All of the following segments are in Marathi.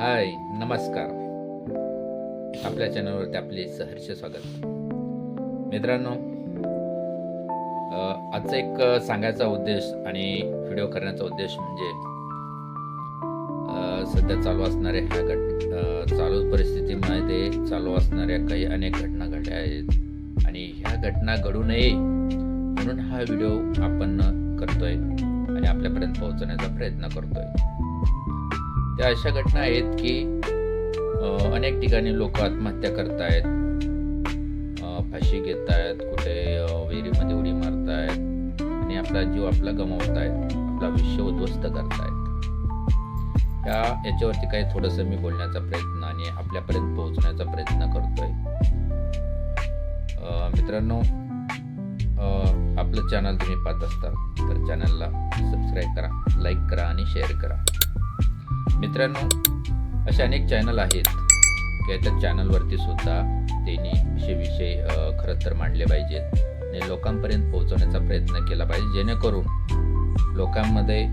हाय नमस्कार. आपल्या चॅनलवरती आपले सहर्ष स्वागत. मित्रांनो आजचा एक सांगायचा उद्देश आणि व्हिडिओ करण्याचा उद्देश म्हणजे सध्या चालू असणाऱ्या ह्या घट चालू परिस्थितीमध्ये चालू असणाऱ्या काही अनेक घटना घडल्या आहेत. आणि ह्या घटना घडू नये म्हणून हा व्हिडिओ आपण करतोय आणि आपल्यापर्यंत पोहोचवण्याचा प्रयत्न करतोय. त्या अशा घटना आहेत की अनेक ठिकाणी लोक आत्महत्या करतायत आहेत फाशी घेत आहेत कुठे विहिरीमध्ये उडी मारतायत आणि आपला जीव आपला गमावतायत आपला आयुष्य उद्ध्वस्त करतायत. ह्या याच्यावरती काही थोडंसं मी बोलण्याचा प्रयत्न आणि आपल्यापर्यंत पोहोचण्याचा प्रयत्न करतोय. मित्रांनो आपलं चॅनल तुम्ही पाहत असता तर चॅनलला सबस्क्राईब करा लाईक करा आणि शेअर करा. मित्रांनो असे अनेक चॅनल आहेत. की त्या चॅनलवरती सुद्धा त्यांनी असे विषय खरं तर मांडले पाहिजेत. आणि लोकांपर्यंत पोहोचवण्याचा प्रयत्न केला पाहिजे. जेणेकरून लोकांमध्ये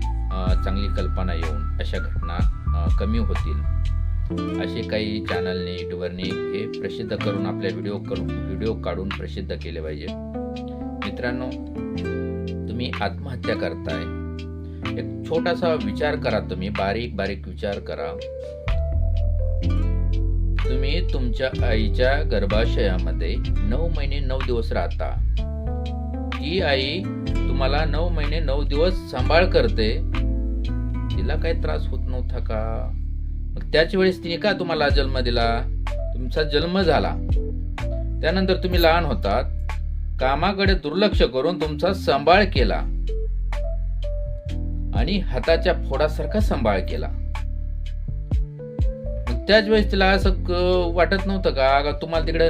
चांगली कल्पना येऊन अशा घटना कमी होतील. असे काही चॅनलने युट्यूबरने हे प्रसिद्ध करून आपल्या व्हिडिओ करून व्हिडिओ काढून प्रसिद्ध केले पाहिजे मित्रांनो तुम्ही आत्महत्या करताय. एक छोटासा विचार करा तुम्ही बारीक बारीक विचार करा. तुम्ही तुमच्या आईच्या गर्भाशयामध्ये नऊ महिने नऊ दिवस राहता. ती आई तुम्हाला नऊ महिने नऊ दिवस सांभाळ करते. तिला काही त्रास होत नव्हता का? मग त्याच वेळेस तिने का तुम्हाला जन्म दिला? तुमचा जन्म झाला. त्यानंतर तुम्ही लहान होतात. कामाकडे दुर्लक्ष करून तुमचा सांभाळ केला. आणि हाताच्या फोडासारखा सांभाळ केला. त्याच वेळेस तिला असं क- वाटत नव्हतं का का तुम्हाला तिकडं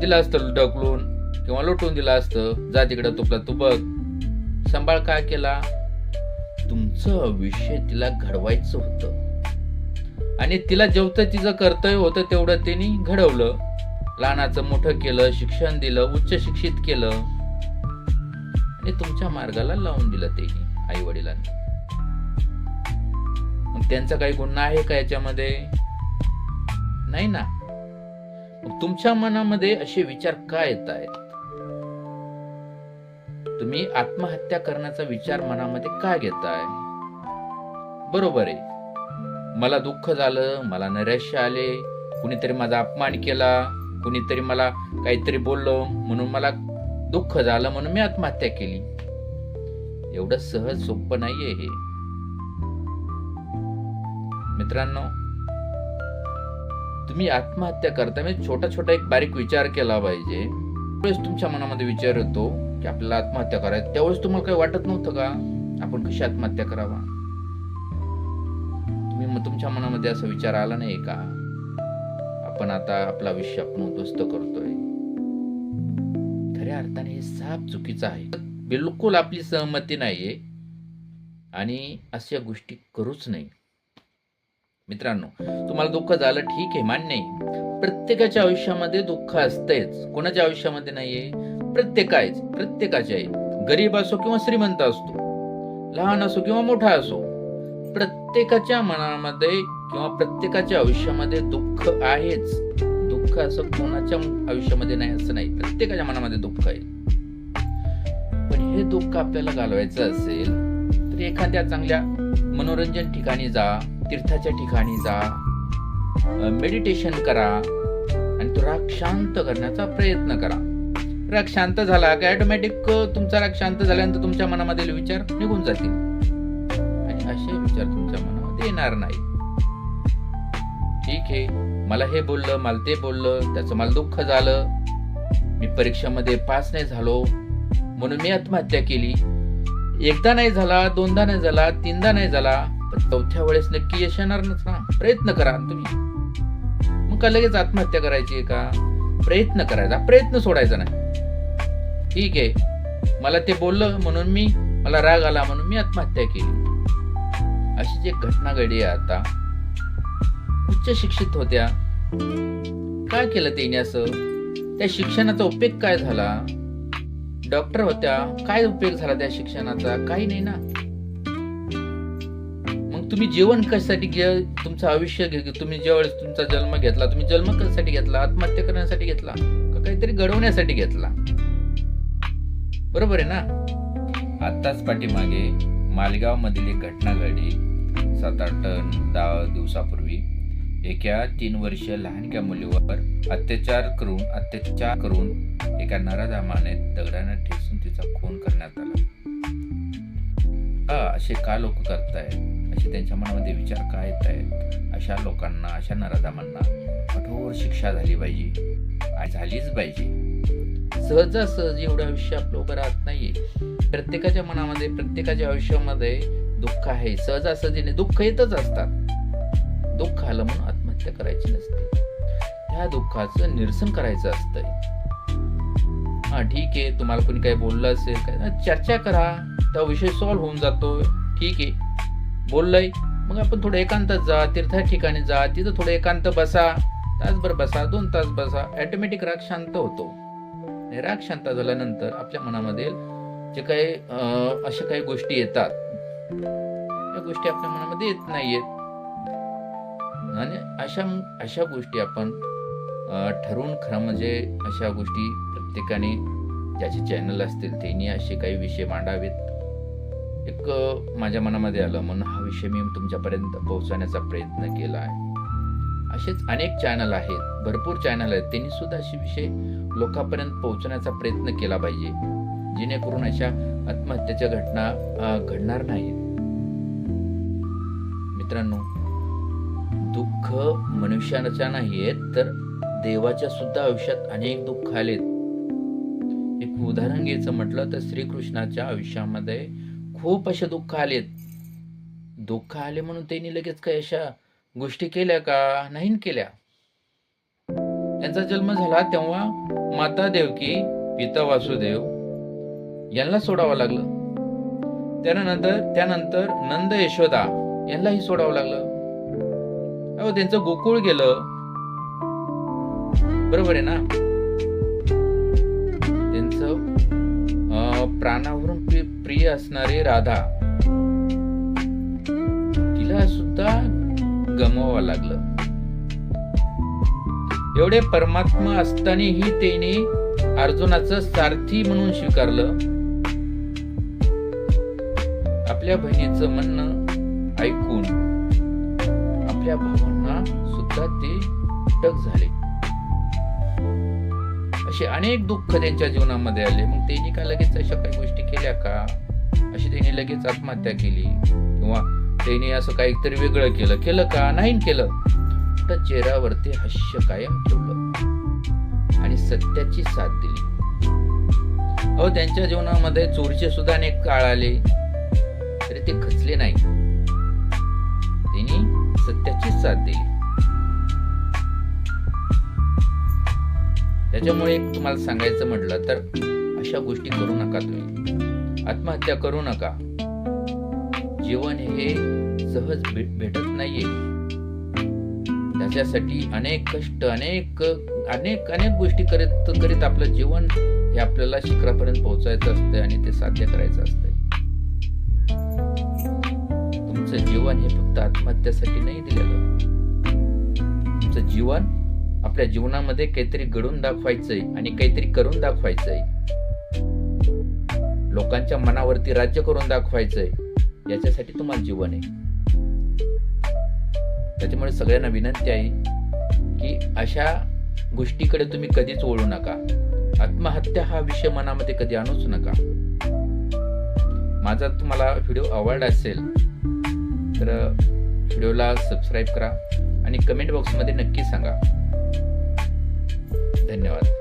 दिलं असतं ढकलून किंवा लोटून दिलं असतं. जा तिकडं तुपला तू बघ. सांभाळ काय केला? तुमचं विषय तिला घडवायचं होतं. आणि तिला जेवढं तिचं कर्तव्य होतं तेवढं तिने घडवलं. लहानाचं मोठं केलं शिक्षण दिलं उच्च शिक्षित केलं. आणि तुमच्या मार्गाला लावून दिलं ते आई वडिलांनी त्यांचा काही गुन्हा आहे का याच्यामध्ये? नाही ना. तुमच्या मनामध्ये असे विचार का येत आहेत? तुम्ही आत्महत्या करण्याचा विचार मनामध्ये का घेताय? बरोबर आहे. मला दुःख झालं मला नैराश्य आले कुणीतरी माझा अपमान केला कुणीतरी मला काहीतरी बोललो म्हणून मला दुःख झालं म्हणून मी आत्महत्या केली. एवढं सहज सोपं नाहीये हे. मित्रांनो तुम्ही आत्महत्या करता म्हणजे छोटा छोटा एक बारीक विचार केला पाहिजे. त्यावेळेस तुमच्या मनामध्ये विचार येतो की आपल्याला आत्महत्या करायचं. त्यावेळेस तुम्हाला काही वाटत नव्हतं का? आपण कशी आत्महत्या करावा? तुम्ही मग तुमच्या मनामध्ये असा विचार आला नाही का? आपण आता आपला आयुष्य आपण उद्ध्वस्त करतोय. खऱ्या अर्थाने हे साफ चुकीचं आहे. बिलकुल आपली सहमती नाहीये. आणि अशा गोष्टी करूच नाही मित्रांनो तुम्हाला दुःख झालं ठीक आहे मान्य आहे. प्रत्येकाच्या आयुष्यामध्ये दुःख असतेच कोणाच्या आयुष्यामध्ये नाहीये? प्रत्येकाच प्रत्येकाच्या आहे. गरीब असो किंवा श्रीमंत असतो. लहान असो किंवा मोठा असो. प्रत्येकाच्या मनामध्ये किंवा प्रत्येकाच्या आयुष्यामध्ये दुःख आहेच. दुःख असं कोणाच्या आयुष्यामध्ये नाही असं नाही. प्रत्येकाच्या मनामध्ये दुःख आहे. पण हे दुःख आपल्याला घालवायचं असेल तर एखाद्या चांगल्या मनोरंजन ठिकाणी जा. तीर्थाच्या ठिकाणी जा. मेडिटेशन करा. आणि तो राग शांत करण्याचा प्रयत्न करा. राग शांत झाला की ऑटोमॅटिक तुमचा राग शांत झाल्यानंतर तुमच्या मनामधील विचार निघून जातील. आणि असे विचार तुमच्या मनामध्ये येणार नाही. ठीक आहे. मला हे बोललं मला ते बोललं त्याचं मला दुःख झालं. मी परीक्षेमध्ये पास नाही झालो. म्हणून मी आत्महत्या केली. एकदा नाही झाला दोनदा नाही झाला तीनदा नाही झाला. पण चौथ्या वेळेस नक्की यश येणारच ना. प्रयत्न करा तुम्ही. मग का लगेच आत्महत्या करायची आहे का? प्रयत्न करायचा. प्रयत्न सोडायचा नाही. ठीक आहे. मला ते बोललं म्हणून मी मला राग आला म्हणून मी आत्महत्या केली. अशी जी एक घटना घडली आहे आता उच्च शिक्षित होत्या. काय केलं तिने असं? त्या शिक्षणाचा उपयोग काय झाला? डॉक्टर होत्या. काय उपयोग झाला त्या शिक्षणाचा? काही नाही ना. तुम्ही जेवण कशासाठी घे तुमचं आयुष्य घे. तुम्ही ज्यावेळेस तुमचा जन्म घेतला तुम्ही जन्म कशासाठी घेतला? आत्महत्या करण्यासाठी घेतला? का काहीतरी घडवण्यासाठी घेतला? बरोबर आहे ना? आत्ताच पाठीमागे मालगाव मधील एक घटना घडली. सात आठ दहा दिवसापूर्वी. एका तीन वर्ष लहानक्या मुलीवर अत्याचार करून अत्याचार करून एका नराधामाने दगडाने ठेसून तिचा खून करण्यात आला. का असे का लोक करतायत? असे त्यांच्या मनामध्ये विचार काय येत आहेत? अशा लोकांना अशा नराधामांना कठोर शिक्षा झाली पाहिजे. आणि झालीच पाहिजे. सहजासहज एवढं आयुष्य आपलं उभं राहत नाहीये. प्रत्येकाच्या मनामध्ये प्रत्येकाच्या आयुष्यामध्ये दुःख आहे. सहजासहजीने दुःख येतच असतात. दुःख आलं म्हणून आत्महत्या करायची नसते. त्या दुःखाचं निरसन करायचं असतंय. हा ठीक आहे. तुम्हाला कोणी काही बोललं असेल काय चर्चा करा. त्या विषय सॉल्व्ह होऊन जातो ठीक आहे. बोललंय. मग आपण थोडं एकांतात जा तीर्थ ठिकाणी जा तिथं थोडं एकांत बसा. तासभर बसा दोन तास बसा. ॲटोमॅटिक राग शांत होतो. राग शांत झाल्यानंतर आपल्या मनामध्ये जे काही अशा काही गोष्टी येतात. त्या गोष्टी आपल्या मनामध्ये येत नाहीयेत. आणि अशा अशा गोष्टी आपण ठरवून खरं म्हणजे अशा गोष्टी प्रत्येकाने ज्याचे चॅनल असतील त्यांनी असे काही विषय मांडावेत. एक माझ्या मनामध्ये आलं म्हणून हा विषय मी तुमच्यापर्यंत पोहोचवण्याचा प्रयत्न केला आहे. असेच अनेक चॅनल आहेत भरपूर चॅनल आहेत. त्यांनी सुद्धा असे विषय लोकांपर्यंत पोहोचण्याचा प्रयत्न केला पाहिजे जेणेकरून अशा आत्महत्येच्या घटना घडणार नाहीत. मित्रांनो दुःख मनुष्याच्या नाही आहेत तर देवाच्या सुद्धा आयुष्यात अनेक दुःख आलेत. एक उदाहरण घ्यायचं म्हटलं तर श्रीकृष्णाच्या आयुष्यामध्ये खूप असे दुःख आलेत. दुःख आले म्हणून त्यांनी लगेच काही अशा गोष्टी केल्या का? नाही केल्या. त्यांचा जन्म झाला तेव्हा माता देवकी पिता वासुदेव यांना सोडावं लागलं. त्यानंतर त्यानंतर नंद यशोदा यांनाही सोडावं लागलं. अहो त्यांचं गोकुळ गेलं. बरोबर आहे ना? त्यांचं प्राणावरून प्रिय असणारे राधा. तिला सुद्धा गमवावं लागलं. एवढे परमात्मा असतानाही त्याने अर्जुनाचं सारथी म्हणून स्वीकारलं. आपल्या बहिणीचं म्हणणं ऐकून आपल्या भावांना सुद्धा ते टक झाले. असे अनेक दुःख त्यांच्या जीवनामध्ये आले. मग त्यांनी का लगेच अशा काही गोष्टी का? अशी त्यांनी लगेच आत्महत्या केली. किंवा त्यांनी असं काहीतरी वेगळं केलं. केलं का? नाही केलं. तर चेहऱ्यावरती हास्य कायम ठेवलं. आणि सत्याची साथ दिली. अहो त्यांच्या जीवनामध्ये चोरीचे सुद्धा अनेक काळ आले. तरी ते खचले नाही. त्यांनी सत्याची साथ दिली. त्याच्यामुळे एक तुम्हाला सांगायचं म्हटलं तर अशा गोष्टी करू नका तुम्ही. आत्महत्या करू नका. जीवन हे सहज भेटत नाहीये. त्याच्यासाठी अनेक कष्ट अनेक अनेक अनेक गोष्टी करीत करीत आपलं जीवन हे आपल्याला शिखरापर्यंत पोहोचायचं असतं आणि ते साध्य करायचं असतंय. तुमचं जीवन हे फक्त आत्महत्यासाठी नाही दिलेलं. तुमचं जीवन आपल्या जीवनामध्ये काहीतरी घडून दाखवायचंय आणि काहीतरी करून दाखवायचंय. लोकांच्या मनावरती राज्य करून दाखवायचंय याच्यासाठी तुम्हाला जीवन आहे. त्याच्यामुळे सगळ्यांना विनंती आहे की अशा गोष्टीकडे तुम्ही कधीच ओळू नका. आत्महत्या हा विषय मनामध्ये कधी आणूच नका. माझा तुम्हाला व्हिडिओ आवडला असेल तर व्हिडिओला सबस्क्राईब करा आणि कमेंट बॉक्समध्ये नक्की सांगा. धन्यवाद.